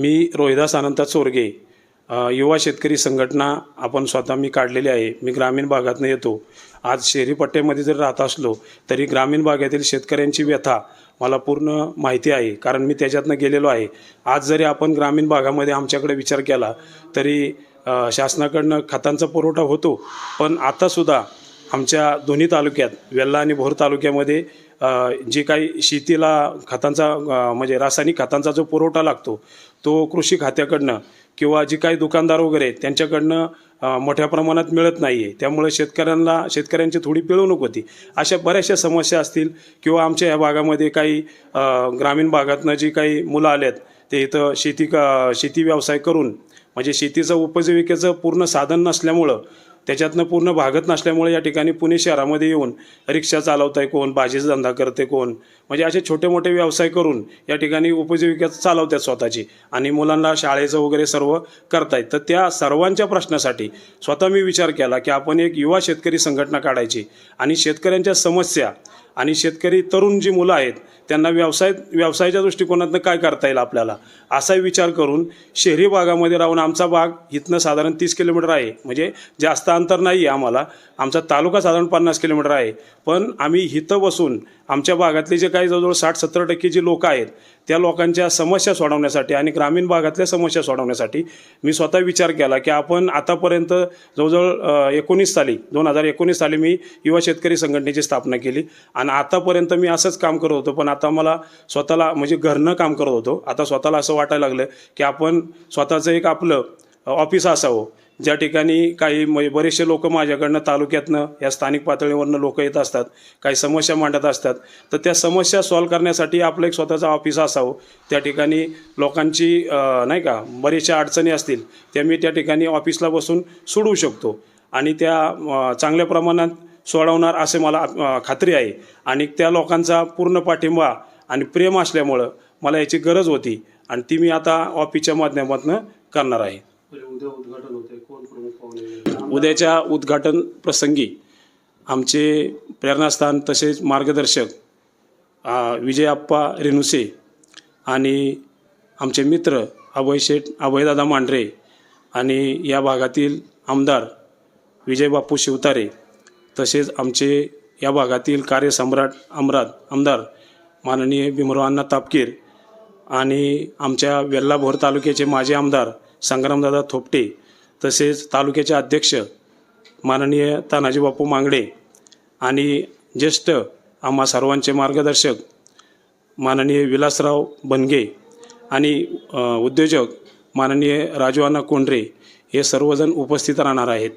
मी रोहिदास अनंता चोरगे युवा शेतकरी संघटना आपण स्वतः मी काढलेली आहे. मी ग्रामीण भागातनं येतो. आज शहरी पट्ट्यामध्ये जर राहत असलो तरी ग्रामीण भागातील शेतकऱ्यांची व्यथा मला पूर्ण माहिती आहे कारण मी त्याच्यातनं गेलेलो आहे. आज जरी आपण ग्रामीण भागामध्ये आमच्याकडे विचार केला तरी शासनाकडनं खतांचा पुरवठा होतो पण आतासुद्धा आमच्या दोन्ही तालुक्यात वेल्ला आणि भोर तालुक्यामध्ये जे काही शेतीला खतांचा म्हणजे रासायनिक खतांचा जो पुरवठा लागतो तो कृषी खात्याकडनं किंवा जी काही दुकानदार वगैरे आहेत, त्यांच्याकडनं मोठ्या प्रमाणात मिळत नाही आहे त्यामुळे शेतकऱ्यांना शेतकऱ्यांची थोडी पिळवणूक होती. अशा बऱ्याचशा समस्या असतील किंवा आमच्या या भागामध्ये काही ग्रामीण भागातनं जी काही मुलं आलेत ते इथं शेती क शेती व्यवसाय करून म्हणजे शेतीचं उपजीविकेचं पूर्ण साधन नसल्यामुळं त्याच्यातनं पूर्ण भागत नसल्यामुळे या ठिकाणी पुणे शहरामध्ये येऊन रिक्षा चालवताय कोण भाजीचा धंदा करते कोण? म्हणजे असे छोटे मोठे व्यवसाय करून या ठिकाणी उपजीविका चालवतात स्वतःची. आणि मुलांना शाळेचं वगैरे सर्व करतायत. तर त्या सर्वांच्या प्रश्नासाठी स्वतः मी विचार केला की आपण एक युवा शेतकरी संघटना काढायची. आणि शेतकऱ्यांच्या समस्या आणि शेतकरी तरुण जी मुलं आहेत त्यांना व्यवसाय व्यवसायाच्या दृष्टिकोनातनं काय करता येईल आपल्याला? असा विचार करून शहरी भागामध्ये राहून आमचा भाग इथनं साधारण तीस किलोमीटर आहे. म्हणजे जास्त अंतर नाही आहे आम्हाला. आमचा तालुका साधारण पन्नास किलोमीटर आहे. पण आम्ही इथं बसून आमच्या भागातले जे काही जवळजवळ साठ सत्तर टक्के जे लोकं आहेत त्या लोकांच्या समस्या सोडवण्यासाठी आणि ग्रामीण भागातल्या समस्या सोडवण्यासाठी मी स्वतः विचार केला की आपण आतापर्यंत जवळजवळ एकोणीस साली दोन हजार एकोणीस साली मी युवा शेतकरी संघटनेची स्थापना केली. आणि आतापर्यंत मी असंच काम करत होतो पण आता मला स्वतःला म्हणजे घरनं काम करत होतो. आता स्वतःला असं वाटायला लागलं की आपण स्वतःचं एक आपलं ऑफिस असावं ज्या ठिकाणी काही म्हणजे बरेचसे लोक माझ्याकडनं तालुक्यातनं या स्थानिक पातळीवरनं लोक येत असतात काही समस्या मांडत असतात तर त्या समस्या सॉल्व्ह करण्यासाठी आपलं एक स्वतःचं ऑफिस असावं. त्या ठिकाणी लोकांची नाही का बरेचशा अडचणी असतील त्या मी त्या ठिकाणी ऑफिसला बसून सोडवू शकतो. आणि त्या चांगल्या प्रमाणात सोडवणार असे मला खात्री आहे. आणि त्या लोकांचा पूर्ण पाठिंबा आणि प्रेम असल्यामुळं मला याची गरज होती. आणि ती मी आता ऑफिसच्या माध्यमातून करणार आहे. उद्या उद्घाटन होते उद्याच्या उद्घाटन प्रसंगी आमचे प्रेरणास्थान तसेच मार्गदर्शक आ, विजय रेणुसे आणि आमचे मित्र अभय शेठ अभयदादा मांढरे आणि या भागातील आमदार विजय बापू शिवतारे तसेच आमचे या भागातील कार्यसम्राट अमरात आमदार माननीय भीमरावांना तापकीर आणि आमच्या वेल्लाभोर तालुक्याचे माजी आमदार संग्रामदादा थोपटे तसेच तालुक्याचे अध्यक्ष माननीय तानाजी बापू मांगडे आणि ज्येष्ठ आम्हा सर्वांचे मार्गदर्शक माननीय विलासराव बनगे आणि उद्योजक माननीय राजवाना कोंढरे हे सर्वजण उपस्थित राहणार आहेत.